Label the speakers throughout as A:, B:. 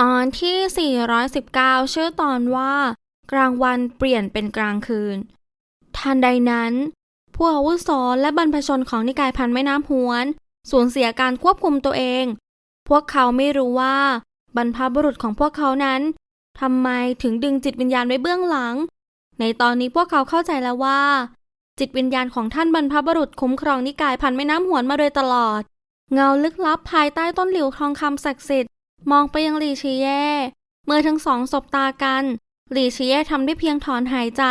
A: ตอนที่ 419 ชื่อตอนว่า กลางวันเปลี่ยนเป็นกลางคืน ทันใดนั้น ผู้อาวุโสและบรรพชนของนิกายพันแม่น้ำหวน สูญเสียการควบคุมตัวเอง พวกเขาไม่รู้ว่า บรรพบุรุษของพวกเขานั้นทำไมถึงดึงจิตวิญญาณไว้เบื้องหลัง ในตอนนี้พวกเขาเข้าใจแล้วว่า จิตวิญญาณของท่านบรรพบุรุษคุ้มครองนิกายพันแม่น้ำหวนมาโดยตลอด เงาลึกลับภายใต้ต้นหลิวทองคำศักดิ์สิทธิ์ มองไปยังหลีชีเย่เมื่อทั้งสองสบตากัน หลีชีเย่ทำได้เพียงถอนหายใจ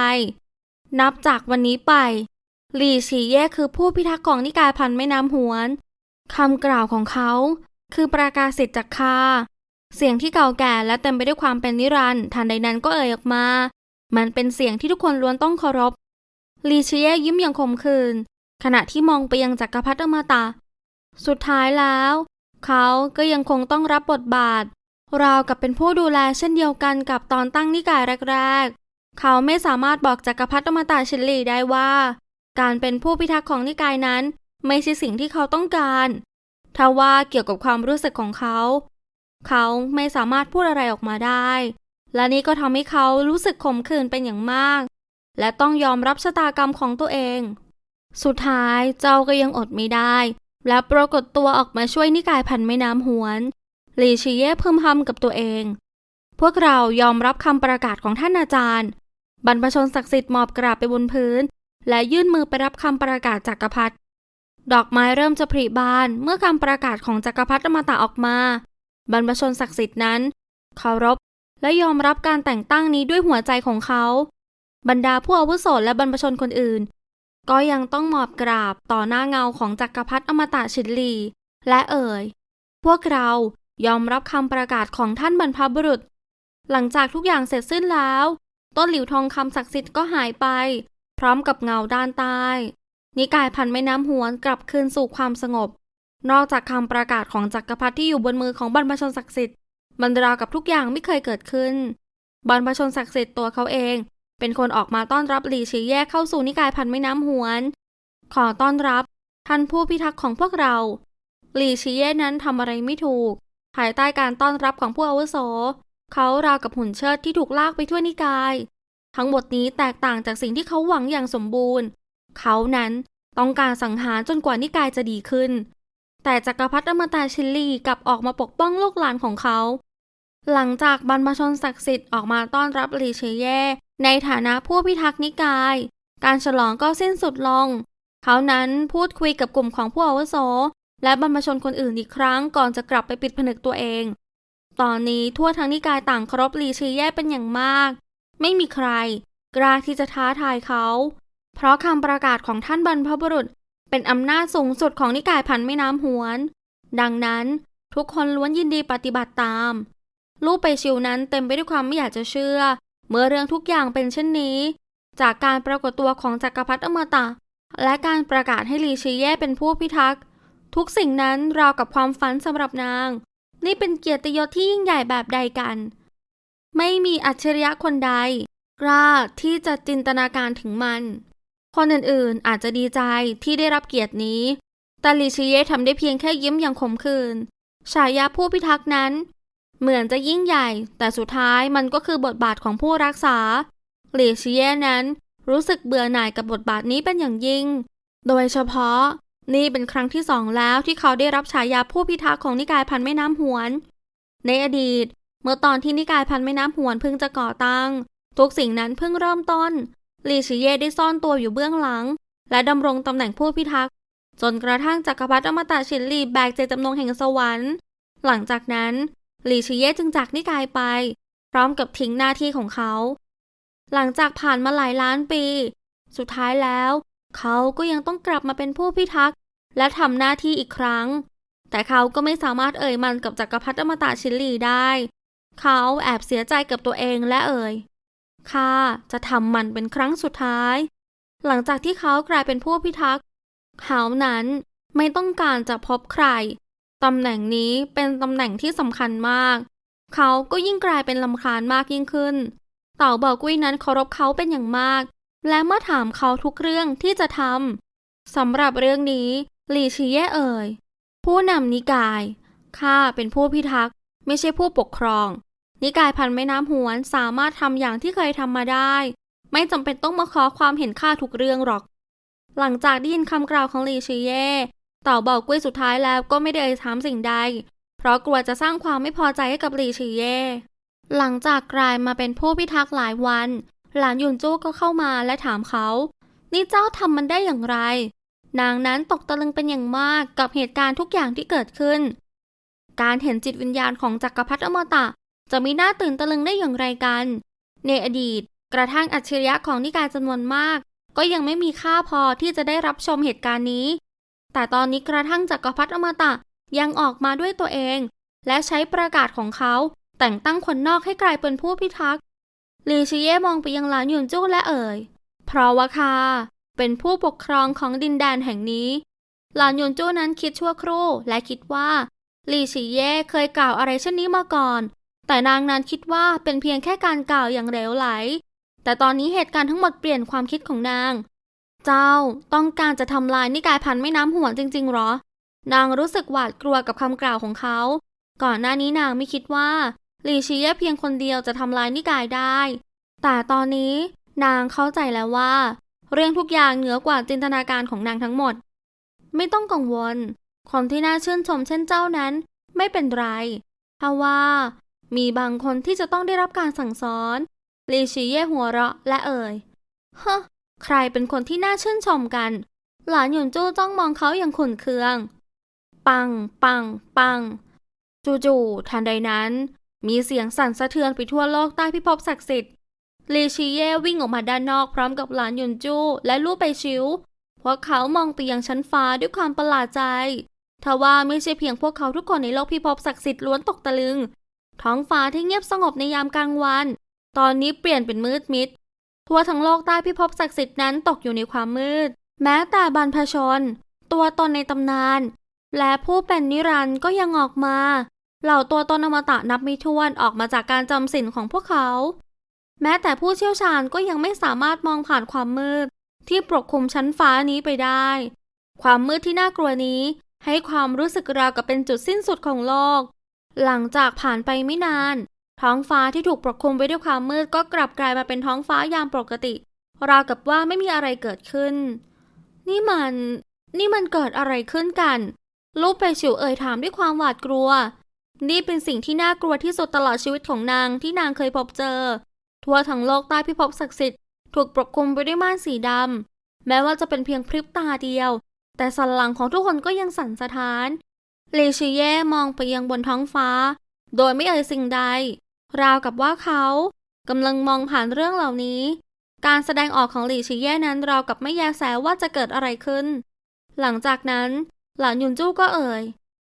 A: นับจากวันนี้ไป หลีชีเย่คือผู้พิทักษ์ของนิกายพันแม่น้ำหวนคำกล่าวของเขา คือประกาศสิทธิ์จากคาเสียงที่เก่าแก่และเต็มไปด้วยความเป็นนิรันดร์ทันใดนั้นก็เอ่ยออกมา มันเป็นเสียงที่ทุกคนล้วนต้องเคารพลีชีเย่ยิ้มอย่างขมขื่นขณะที่มองไปยังจักรพรรดิอมตะ สุดท้ายแล้ว เขาก็ยังคงต้องรับบทบาท ราวกับเป็นผู้ดูแลเช่นเดียวกันกับตอนตั้งนิกายแรกๆ เขาไม่สามารถบอกจักรพรรดิอมตะชินลีได้ว่า การเป็นผู้พิทักษ์ของนิกายนั้น ไม่ใช่สิ่งที่เขาต้องการทว่าเกี่ยวกับความรู้สึกของเขา เขาไม่สามารถพูดอะไรออกมาได้ และนี่ก็ทำให้เขารู้สึกขมขื่นเป็นอย่างมาก และต้องยอมรับชะตากรรมของตัวเอง สุดท้ายเจ้าก็ยังอดไม่ได้ และปรากฏตัวออกมาช่วยนิกายพันแม่น้ำหวนหลีชีเย่พึมพำกับตัวเอง พวกเรายอมรับคำประกาศของท่านอาจารย์ บรรพชนศักดิ์สิทธิ์หมอบกราบไปบนพื้น และยื่นมือไปรับคำประกาศจากักรพรรดิดอกไม้เริ่มจะผลิบานเมื่อคำประกาศของจักรพรรดิอมตะออกมา บรรพชนศักดิ์สิทธิ์นั้นเคารพและยอมรับการแต่งตั้งนี้ด้วยหัวใจของเขา บรรดาผู้อาวุโสและบรรพชนคนอื่น ก็ยังต้องหมอบกราบต่อหน้าเงาของจักรพรรดิอมตะชินลี และเอ่ย พวกเรายอมรับคำประกาศของท่านบรรพบุรุษ หลังจากทุกอย่างเสร็จสิ้นแล้ว ต้นหลิวทองคำศักดิ์สิทธิ์ก็หายไป พร้อมกับเงาด้านใต้นิกายพันแม่น้ำหวนกลับคืนสู่ความสงบ นอกจากคำประกาศของจักรพรรดิที่อยู่บนมือของบรรพชนศักดิ์สิทธิ์มันราวกับทุกอย่างไม่เคยเกิดขึ้น บรรพชนศักดิ์สิทธิ์ตัวเขาเอง เป็นคนออกมาต้อนรับหลีชีแยกเข้าสู่นิกายพันแม่น้ำหวน ขอต้อนรับท่านผู้พิทักษ์ของพวกเรา หลีชีเย่นั้นทำอะไรไม่ถูก ภายใต้การต้อนรับของผู้อาวุโส เขาราวกับหุ่นเชิดที่ถูกลากไปทั่วนิกาย ทั้งหมดนี้แตกต่างจากสิ่งที่เขาหวังอย่างสมบูรณ์ เขานั้นต้องการสังหารจนกว่านิกายจะดีขึ้น แต่จักรพรรดิอมตะชิลีกลับออกมาปกป้องลูกหลานของเขา หลังจากบรรพชนศักดิ์สิทธิ์ออกมาต้อนรับหลีเชเย่ ในฐานะผู้พิทักษ์นิกาย การฉลองก็สิ้นสุดลง เขานั้นพูดคุยกับกลุ่มของผู้อาวุโส และบรรพชนคนอื่นอีกครั้งก่อนจะกลับไปปิดผนึกตัวเอง ตอนนี้ทั่วทั้งนิกายต่างเคารพลีชีแย่เป็นอย่างมาก ไม่มีใคร กล้าที่จะท้าทายเขา เพราะคำประกาศของท่านบรรพบุรุษ เป็นอำนาจสูงสุดของนิกายพันแม่น้ำหวน ดังนั้นทุกคนล้วนยินดีปฏิบัติตาม ลูกไปชิวนั้นเต็มไปด้วยความไม่อยากจะเชื่อ เมื่อเรื่องทุกอย่างเป็นเช่นนี้ จากการปรากฏตัวของจักรพรรดิอมตะ และการประกาศให้ลีชีแย่เป็นผู้พิทักษ์ ทุกสิ่งนั้นราวกับความฝันสำหรับนาง นี่เป็นเกียรติยศที่ยิ่งใหญ่แบบใดกัน ไม่มีอัจฉริยะคนใด กล้าที่จะจินตนาการถึงมัน คนอื่นๆอาจจะดีใจที่ได้รับเกียรตินี้ แต่ลีชีเย่ทำได้เพียงแค่ยิ้มอย่างขมขื่นฉายาผู้พิทักษ์นั้น เหมือนจะยิ่งใหญ่ แต่สุดท้ายมันก็คือบทบาทของผู้รักษาหลีชีเย่นั้น รู้สึกเบื่อหน่ายกับบทบาทนี้เป็นอย่างยิ่ง โดยเฉพาะ นี่เป็นครั้งที่สองแล้วที่เขาได้รับฉายาผู้พิทักษ์ของนิกายพันแม่น้ำหวน ในอดีต เมื่อตอนที่นิกายพันแม่น้ำหวนเพิ่งจะก่อตั้ง ทุกสิ่งนั้นเพิ่งเริ่มต้นหลีชิเย่ได้ซ่อนตัวอยู่เบื้องหลัง และดำรงตำแหน่งผู้พิทักษ์จนกระทั่งจักรพรรดิอมตะชินลีแบกเจตจำนงแห่งสวรรค์ หลังจากนั้น หลีชิเย่จึงจากนิกายไป พร้อมกับทิ้งหน้าที่ของเขา หลังจากผ่านมาหลายล้านปี สุดท้ายแล้ว เขาก็ยังต้องกลับมาเป็นผู้พิทักษ์และทำหน้าที่อีกครั้ง แต่เขาก็ไม่สามารถเอ่ยมันกับจักรพรรดิอมตะชินลีได้ เขาแอบเสียใจกับตัวเองและเอ่ยข้าจะทำมันเป็นครั้งสุดท้าย หลังจากที่เขากลายเป็นผู้พิทักษ์เขานั้นไม่ต้องการจะพบใคร ตำแหน่งนี้เป็นตำแหน่งที่สำคัญมาก เขาก็ยิ่งกลายเป็นลำคาญมากยิ่งขึ้น เต่าเบากุ้ยนั้นเคารพเขาเป็นอย่างมาก และเมื่อถามเขาทุกเรื่องที่จะทำสำหรับเรื่องนี้หลีชีเย่เอ่ย ผู้นำนิกาย ข้าเป็นผู้พิทักษ์ ไม่ใช่ผู้ปกครอง นิกายพันแม่น้ำหวนสามารถทำอย่างที่เคยทำมาได้ ไม่จำเป็นต้องมาขอความเห็นค่าทุกเรื่องหรอก หลังจากได้ยินคำกล่าวของหลีชีเย่ เต่าบอกกุ้ยสุดท้ายแล้วก็ไม่ได้เอ่ยถามสิ่งใด เพราะกลัวจะสร้างความไม่พอใจให้กับหลีชีเย่ หลังจากกลายมาเป็นผู้พิทักษ์หลายวัน หลานยุนจู้ก็เข้ามาและถามเขา นี่เจ้าทำมันได้อย่างไร นางนั้นตกตะลึงเป็นอย่างมากกับเหตุการณ์ทุกอย่างที่เกิดขึ้น การเห็นจิตวิญญาณของจักรพรรดิอมตะ จะมีหน้าตื่นตะลึงได้อย่างไรกัน ในอดีต กระทั่งอัจฉริยะของนิกายจำนวนมาก ก็ยังไม่มีค่าพอที่จะได้รับชมเหตุการณ์นี้ แต่ตอนนี้กระทั่งจักรพรรดิอมตะยังออกมาด้วยตัวเอง และใช้ประกาศของเขาแต่งตั้งคนนอกให้กลายเป็นผู้พิทักษ์ลีชิเย่มองไปยังหลานหยุนจู้และเอ่ย เพราะว่าข้าเป็นผู้ปกครองของดินแดนแห่งนี้ หลานหยุนจู้นั้นคิดชั่วครู่และคิดว่าลีชิเย่เคยกล่าวอะไรเช่นนี้มาก่อน แต่นางนั้นคิดว่าเป็นเพียงแค่การกล่าวอย่างเหลวไหล แต่ตอนนี้เหตุการณ์ทั้งหมดเปลี่ยนความคิดของนาง เจ้าต้องการจะทำลายนิกายพันแม่น้ำหวนจริงๆหรอ นางรู้สึกหวาดกลัวกับคำกล่าวของเขา ก่อนหน้านี้นางไม่คิดว่าหลีชีเย่เพียงคนเดียวจะทำลายนิกายได้ แต่ตอนนี้นางเข้าใจแล้วว่า เรื่องทุกอย่างเหนือกว่าจินตนาการของนางทั้งหมด ไม่ต้องกังวล คนที่น่าชื่นชมเช่นเจ้านั้น ไม่เป็นไรเพราะว่า มีบางคนที่จะต้องได้รับการสั่งสอนลีชีเย่หัวเราะและเอ่ยฮะ ใครเป็นคนที่น่าชื่นชมกัน หลานหยุนจู้จ้องมองเขาอย่างขุ่นเคือง ปัง ปัง ปัง จู่ๆทันใดนั้น มีเสียงสั่นสะเทือนไปทั่วโลกใต้พิภพศักดิ์สิทธิ์ลีชีเย่วิ่งออกมาด้านนอกพร้อมกับหลานหยุนจู้และลู่ไปชิวพวกเขามองไปยังชั้นฟ้าด้วยความประหลาดใจทว่าไม่ใช่เพียงพวกเขาทุกคนในโลกพิภพศักดิ์สิทธิ์ล้วนตกตะลึง ท้องฟ้าที่เงียบสงบในยามกลางวัน ตอนนี้เปลี่ยนเป็นมืดมิด ทั่วทั้งโลกใต้พิภพศักดิ์สิทธิ์นั้นตกอยู่ในความมืด แม้แต่บรรพชน ตัวตนในตำนาน และผู้เป็นนิรันด์ก็ยังออกมา เหล่าตัวตนอมตะนับไม่ถ้วนออกมาจากการจำสินของพวกเขา แม้แต่ผู้เชี่ยวชาญก็ยังไม่สามารถมองผ่านความมืด ที่ปกคลุมชั้นฟ้านี้ไปได้ ความมืดที่น่ากลัวนี้ ให้ความรู้สึกราวกับเป็นจุดสิ้นสุดของโลก หลังจากผ่านไปไม่นาน ท้องฟ้าที่ถูกปกคลุมไปด้วยความมืดก็กลับกลายมาเป็นท้องฟ้ายามปกติ ราวกับว่าไม่มีอะไรเกิดขึ้น นี่มัน นี่มันเกิดอะไรขึ้นกัน ลูกไปฉิวเอ่ยถามด้วยความหวาดกลัว นี่เป็นสิ่งที่น่ากลัวที่สุดตลอดชีวิตของนางที่นางเคยพบเจอ ทั่วทั้งโลกใต้พิภพศักดิ์สิทธิ์ถูกปกคลุมไปด้วยม่านสีดำแม้ว่าจะเป็นเพียงพริบตาเดียว แต่สันหลังของทุกคนก็ยังสั่นสะท้านเลชิเย่มองไปยังบนท้องฟ้า โดยไม่เอ่ยสิ่งใด ราวกับว่าเขากำลังมองผ่านเรื่องเหล่านี้ การแสดงออกของหลี่ชิเย่นั้นราวกับไม่แยแสว่าจะเกิดอะไรขึ้น หลังจากนั้น หลานยุนจู้ก็เอ่ย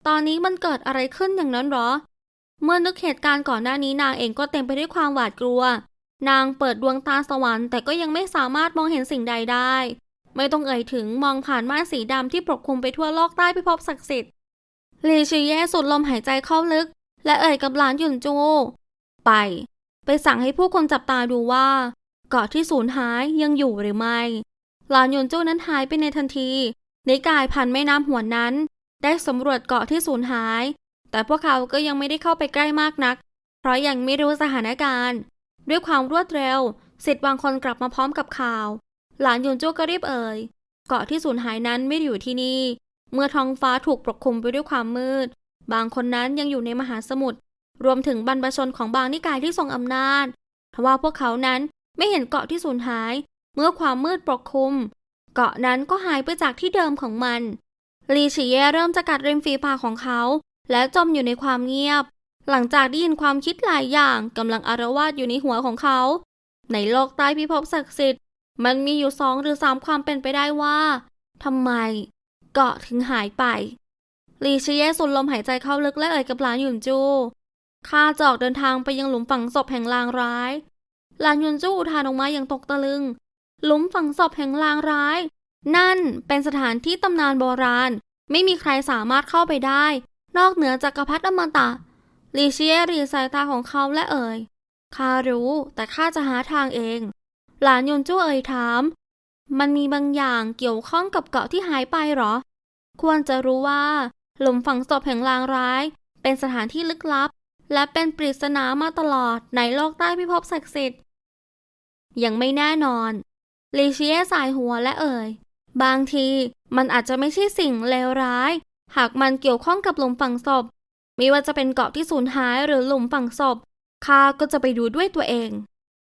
A: ตอนนี้มันเกิดอะไรขึ้นอย่างนั้นหรอ เมื่อนึกเหตุการณ์ก่อนหน้านี้นางเองก็เต็มไปด้วยความหวาดกลัว นางเปิดดวงตาสวรรค์แต่ก็ยังไม่สามารถมองเห็นสิ่งใดได้ ไม่ต้องเอ่ยถึงมองผ่านม่านสีดำที่ปกคลุมไปทั่วโลกใต้พิภพศักดิ์สิทธิ์ลีชิเย่สูดลมหายใจเข้าลึก และเอ่ยกับหลานหยุนจู ไป ไปสั่งให้ผู้คนจับตาดูว่า เกาะที่สูญหายยังอยู่หรือไม่ หลานยุนจูนั้นหายไปในทันทีนิกายพันแม่น้ำหัวนั้น ได้สำรวจเกาะที่สูญหาย แต่พวกเขาก็ยังไม่ได้เข้าไปใกล้มากนัก เพราะยังไม่รู้สถานการณ์ ด้วยความรวดเร็วสิทธิ์บางคนกลับมาพร้อมกับข่าว หลานยุนจูก็รีบเอ่ย เกาะที่สูญหายนั้นไม่อยู่ที่นี่ เมื่อท้องฟ้าถูกปกคลุมไปด้วยความมืด บางคนนั้นยังอยู่ในมหาสมุทร รวมถึงบรรพชนของบางนิกายที่ทรงอำนาจทว่าพวกเขานั้นไม่เห็นเกาะที่สูญหาย เมื่อความมืดปกคลุม เกาะนั้นก็หายไปจากที่เดิมของมัน ลีฉีเย่เริ่มจะกัดริมฝีปากของเขา และจมอยู่ในความเงียบ หลังจากได้ยินความคิดหลายอย่างกำลังอารวาสอยู่ในหัวของเขา ในโลกใต้พิภพศักดิ์สิทธิ์มันมีอยู่สองหรือสามความเป็นไปได้ว่าทำไม เกาะถึงหายไปลีชีเย่สุดลมหายใจเข้าลึกและเอ่ยกับหลานหยุนจู ข้าจะออกเดินทางไปยังหลุมฝังศพแห่งลางร้าย หลานยุนจูอุทานออกมาอย่างตกตะลึง หลุมฝังศพแห่งลางร้าย นั่นเป็นสถานที่ตำนานโบราณ ไม่มีใครสามารถเข้าไปได้ นอกเหนือจากกรพรรดิอมตะลีเชียรีสายตาของเขาและเอ่ยข้ารู้แต่ข้าจะหาทางเอง หลานยนจู้เอ่ยถาม มันมีบางอย่างเกี่ยวข้องกับเกาะที่หายไปหรอ ควรจะรู้ว่า หลุมฝังศพแห่งลางร้าย เป็นสถานที่ลึกลับ และเป็นปริศนามาตลอดในโลกใต้พิภพศักดิ์สิทธิ์ ยังไม่แน่นอนลิเชียสายหัวและเอ่ย บางทีมันอาจจะไม่ใช่สิ่งเลวร้าย หากมันเกี่ยวข้องกับหลุมฝังศพไม่ว่าจะเป็นเกาะที่สูญหายหรือหลุมฝังศพข้าก็จะไปดูด้วยตัวเอง